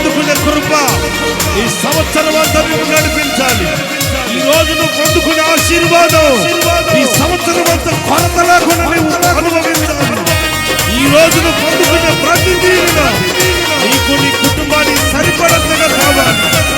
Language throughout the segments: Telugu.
పొందుకునే కృప ఈ సంవత్సరం అంతా మేము నడిపించాలి. ఈ రోజు నువ్వు పొందుకునే ఆశీర్వాదం ఈ సంవత్సరం అంతా కొరత లేకుండా మేము అనుభవించాలి. ఈ రోజు నువ్వు పొందుకునే ప్రతిదీ నీకు నీ కుటుంబానికి సరిపడంతగా కావాలి.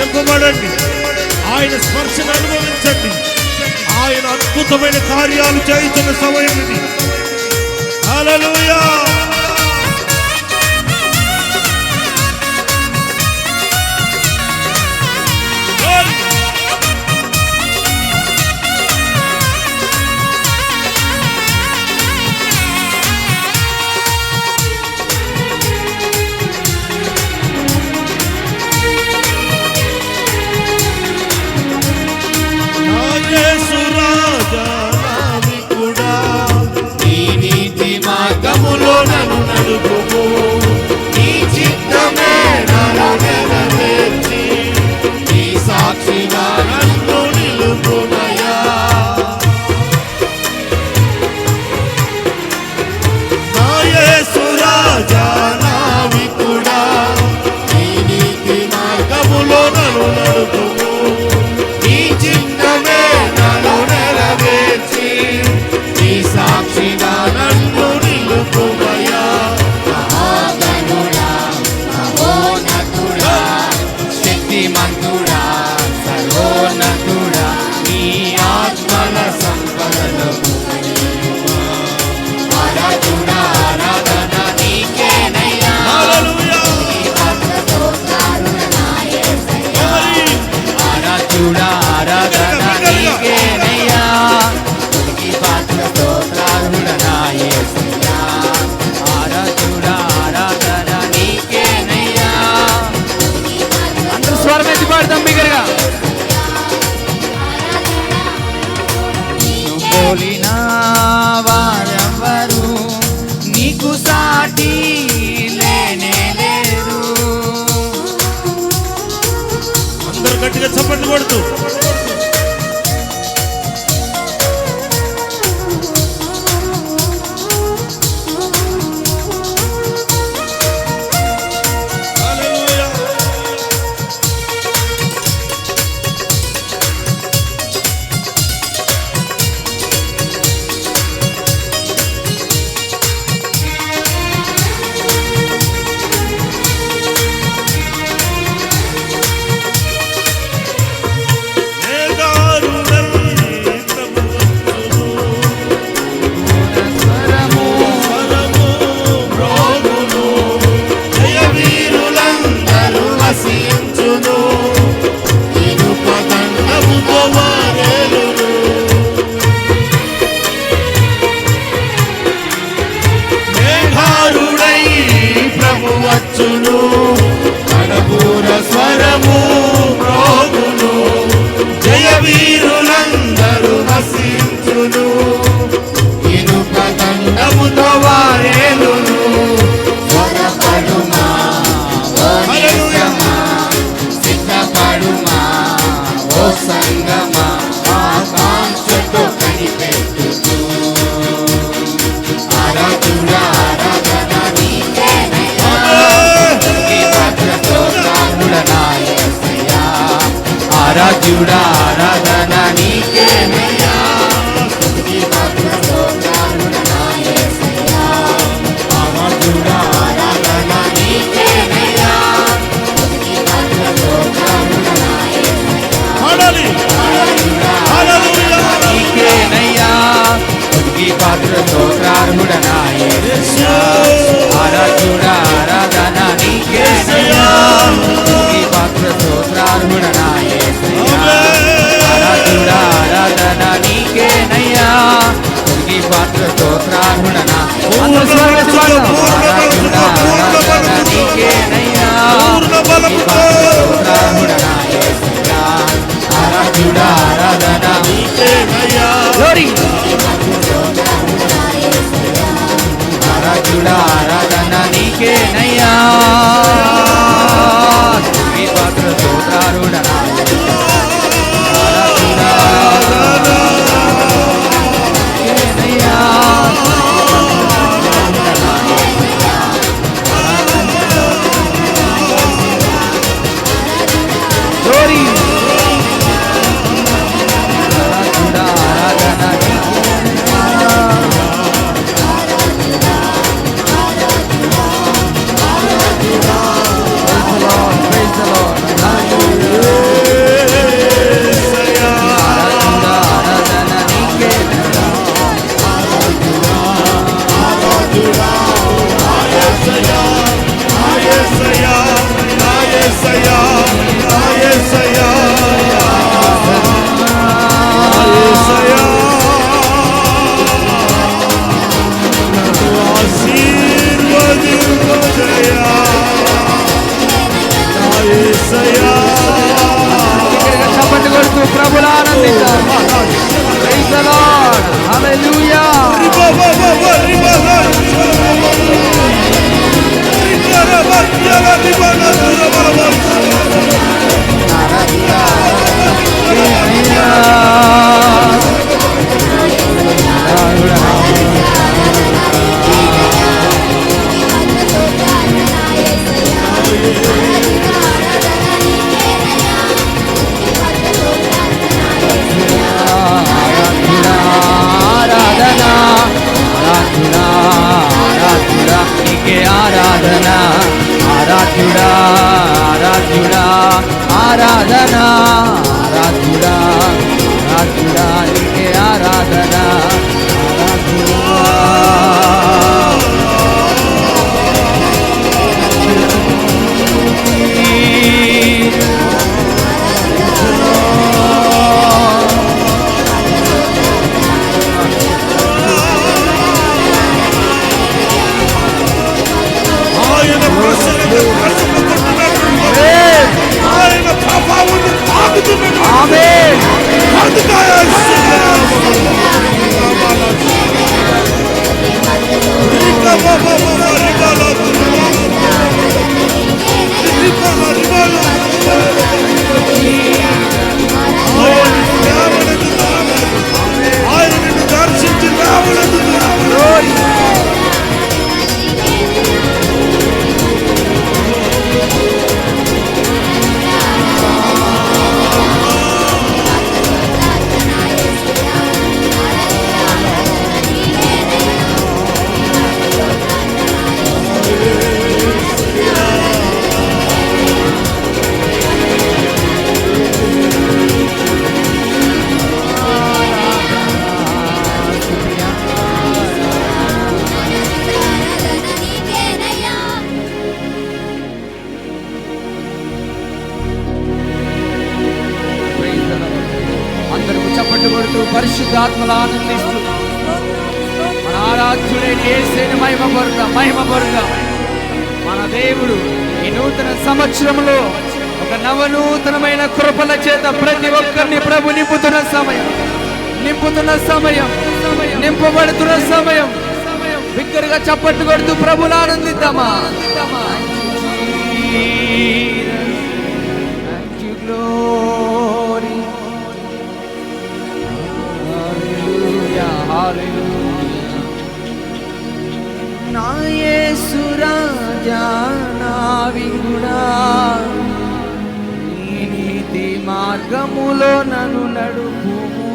నింపబడండి ఆయన స్పర్శను అనుభవించండి. ఆయన అద్భుతమైన కార్యాలు చేయించిన సమయం ఇది. ఆరాధ్యుడా పరుగా మన దేవుడు ఈ నూతన సంవత్సరంలో ఒక నవనూతనమైన కృపల చేత ప్రతి ఒక్కరిని ప్రభు నింపుతున్న సమయం. నింపుతున్న సమయం. నింపబడుతున్న సమయం. బిగ్గరగా చప్పట్లు కొడుతూ ప్రభులు ఆనందిద్దామా? Hallelujah, hallelujah. నా యేసు నీ నీతి మార్గములో నన్ను నడుపుము.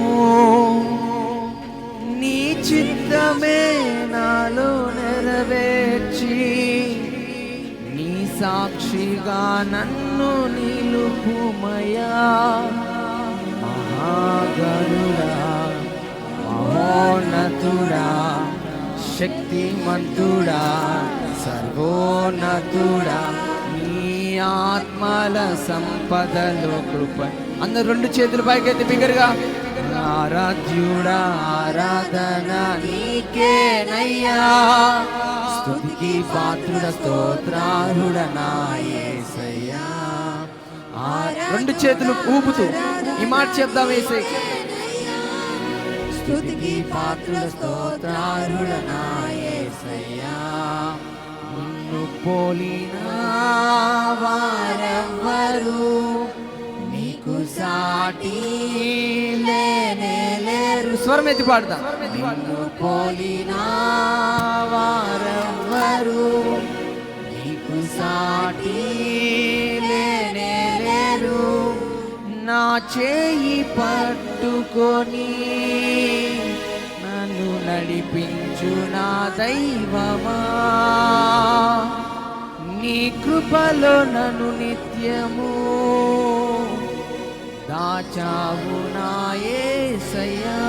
నీ చిత్తమే నాలో నెరవేర్చి నీ సాక్షిగా నన్ను నిలుపుమయా మహాగరుడా మహోన్నతుడా శక్తిమంతుడా సర్వోన్నతుడా నీ ఆత్మల సంపదలో కృప. అందరు రెండు చేతులు పైకెత్తి బిగ్గరగా ఆరాధ్యుడా ఆరాధన నీకేనయ్యా. స్థుతికి పాత్రుడ స్తోత్రారుడ నాయేసయ్యా రెండు చేతులు ఊపుతూ ఈ మాట చెప్దాం వేసే స్తుతికి పాత్రుడ స్తోత్రారుడ నా యేసయ్యా నిన్ను పోలిన వారెవ్వరు నీకు సాటి లేరు స్వరం ఎత్తి పాడదాం నిన్ను పోలిన వారెవ్వరు నీకు సాటి లేరు నా చేయి పట్టుకొని నన్ను నడిపించు నా దైవమా? నీ కృపలో నన్ను నిత్యము దాచావు నాయసయా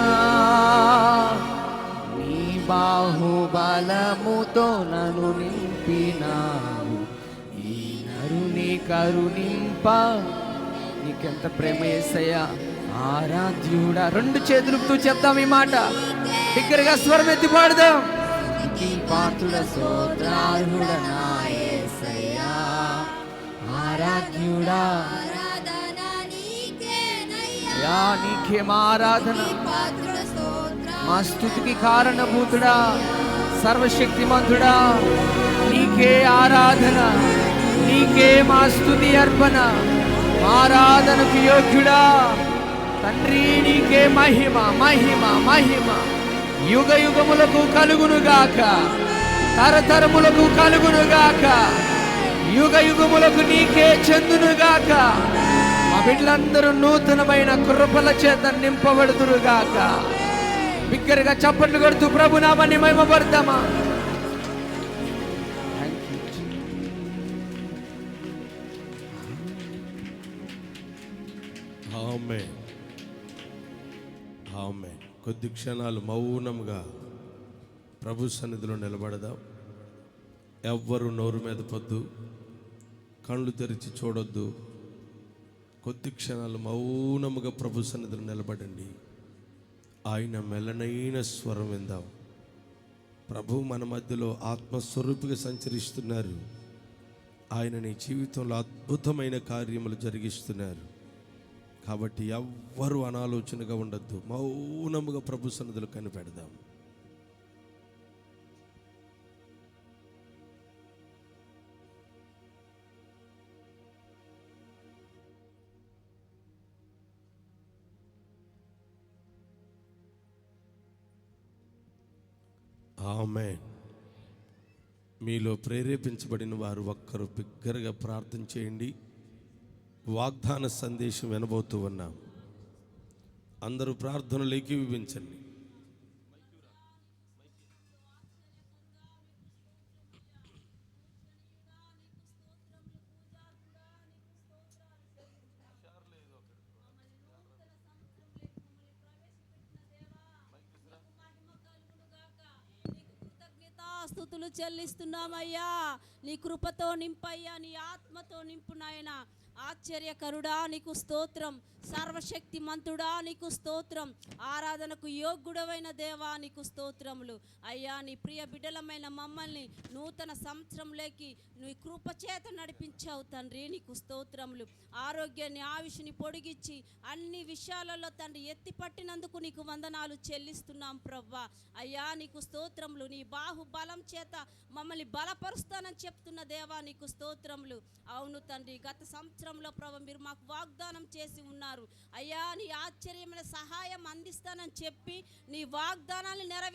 నీ బాహుబలముతో నన్ను నింపినావు. ఈ నరుని కరుణింప. నీకెంత ప్రేమ యేసయ్యా ఆరాధ్యుడా రెండు చేతులతో చెప్తాం ఈ మాట. బిగ్గరగా స్వరం ఎత్తి పాడదాం. పాత్రుడ సోత్రార్హుడ నా యేసయ్యా ఆరాధ్యుడా. యా నీకే మా ఆరాధన. మా స్థుతికి కారణభూతుడా సర్వశక్తిమంతుడా. నీకే ఆరాధన నీకే మా స్థుతి అర్పణ. ఆరాధనకు యోగ్యుడా. తండ్రి నీకే మహిమ మహిమ మహిమ. యుగ యుగములకు కలుగునుగాక తరతరములకు కలుగునుగాక యుగ యుగములకు నీకే చెందునుగాక మా బిడ్డలందరూ నూతనమైన కృపల చేత నింపబడుతురుగాక బిగ్గరగా చప్పట్లు కొడుతూ ప్రభు నామాన్ని మహిమపడతామా? ఆమె ఆమె కొద్ది క్షణాలు మౌనంగా ప్రభు సన్నిధిలో నిలబడదాం. ఎవ్వరు నోరు మీద పొద్దు కళ్ళు తెరిచి చూడొద్దు. కొద్ది క్షణాలు మౌనముగా ప్రభు సన్నిధిలో నిలబడండి. ఆయన మెలనైన స్వరం విందాం. ప్రభు మన మధ్యలో ఆత్మస్వరూపిగా సంచరిస్తున్నారు. ఆయన నీ జీవితంలో అద్భుతమైన కార్యములు జరిగిస్తున్నారు. కాబట్టి ఎవ్వరు అనాలోచనగా ఉండద్దు. మౌనముగా ప్రభు సన్నిధులు కనిపెడదాం. ఆమె మీలో ప్రేరేపించబడిన వారు ఒక్కరు బిగ్గరగా ప్రార్థన చేయండి. వాగ్దాన సందేశం వినబోతూ ఉన్నాం. అందరూ ప్రార్థనలు ఏకీవించండి స్థుతులు చెల్లిస్తున్నామయ్యా నీ కృపతో నింపయ్యా నీ ఆత్మతో నింపునాయన ఆశ్చర్యకరుడా నీకు స్తోత్రం. సర్వశక్తి మంతుడా నీకు స్తోత్రం. ఆరాధనకు యోగ్యుడవైన దేవా నీకు స్తోత్రములు. అయ్యా నీ ప్రియ బిడ్డలమైన మమ్మల్ని నూతన సంవత్సరంలోకి నీ కృపచేత నడిపించావు తండ్రి నీకు స్తోత్రములు. ఆరోగ్యాన్ని ఆవిషిని పొడిగించి అన్ని విషయాలలో తండ్రి ఎత్తి పట్టినందుకు నీకు వందనాలు చెల్లిస్తున్నాం ప్రవ్వా. అయ్యా నీకు స్తోత్రములు. నీ బాహుబలం చేత మమ్మల్ని బలపరుస్తానని చెప్తున్న దేవా నీకు స్తోత్రములు. అవును తండ్రి గత సంవత్సరం సంవత్సరంలో ప్రభు మీరు మాకు వాగ్దానం చేసి ఉన్నారు. అయ్యా నీ ఆశ్చర్యమైన సహాయం అందిస్తానని చెప్పి నీ వాగ్దానాన్ని నెరవేర్